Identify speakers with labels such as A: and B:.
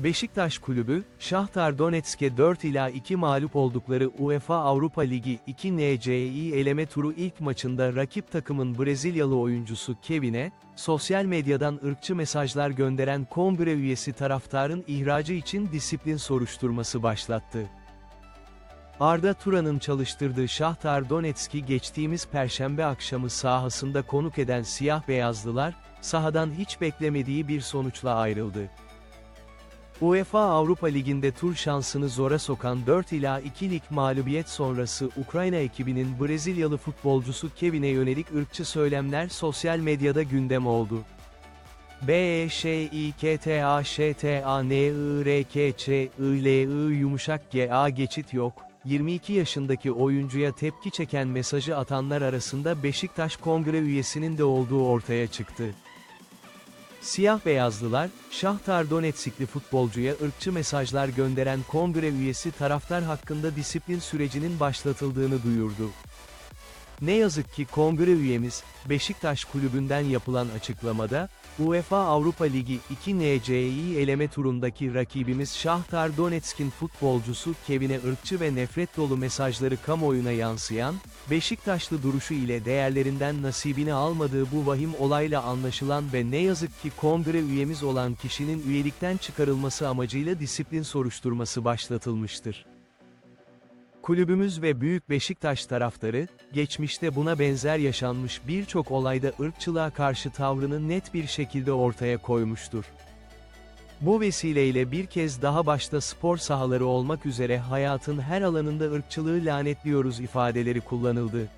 A: Beşiktaş Kulübü, Şahtar Donetsk'e 4 ila 2 mağlup oldukları UEFA Avrupa Ligi 2 NCI eleme turu ilk maçında rakip takımın Brezilyalı oyuncusu Kevin'e, sosyal medyadan ırkçı mesajlar gönderen kongre üyesi taraftarın ihracı için disiplin soruşturması başlattı. Arda Turan'ın çalıştırdığı Şahtar Donetsk'i geçtiğimiz perşembe akşamı sahasında konuk eden siyah beyazlılar, sahadan hiç beklemediği bir sonuçla ayrıldı. UEFA Avrupa Ligi'nde tur şansını zora sokan 4 ila 2'lik mağlubiyet sonrası Ukrayna ekibinin Brezilyalı futbolcusu Kevin'e yönelik ırkçı söylemler sosyal medyada gündem oldu. B E Ş İ K T A Ş T A N I R K Ç I L I yumuşak G A geçit yok. 22 yaşındaki oyuncuya tepki çeken mesajı atanlar arasında Beşiktaş Kongre üyesinin de olduğu ortaya çıktı. Siyah beyazlılar, Şahtar Donetsk'li futbolcuya ırkçı mesajlar gönderen kongre üyesi taraftar hakkında disiplin sürecinin başlatıldığını duyurdu. Ne yazık ki kongre üyemiz, Beşiktaş kulübünden yapılan açıklamada, UEFA Avrupa Ligi 2 NCI eleme turundaki rakibimiz Şahtar Donetsk'in futbolcusu Kevin'e ırkçı ve nefret dolu mesajları kamuoyuna yansıyan, Beşiktaşlı duruşu ile değerlerinden nasibini almadığı bu vahim olayla anlaşılan ve ne yazık ki kongre üyemiz olan kişinin üyelikten çıkarılması amacıyla disiplin soruşturması başlatılmıştır. Kulübümüz ve Büyük Beşiktaş taraftarı, geçmişte buna benzer yaşanmış birçok olayda ırkçılığa karşı tavrını net bir şekilde ortaya koymuştur. Bu vesileyle bir kez daha başta spor sahaları olmak üzere hayatın her alanında ırkçılığı lanetliyoruz ifadeleri kullanıldı.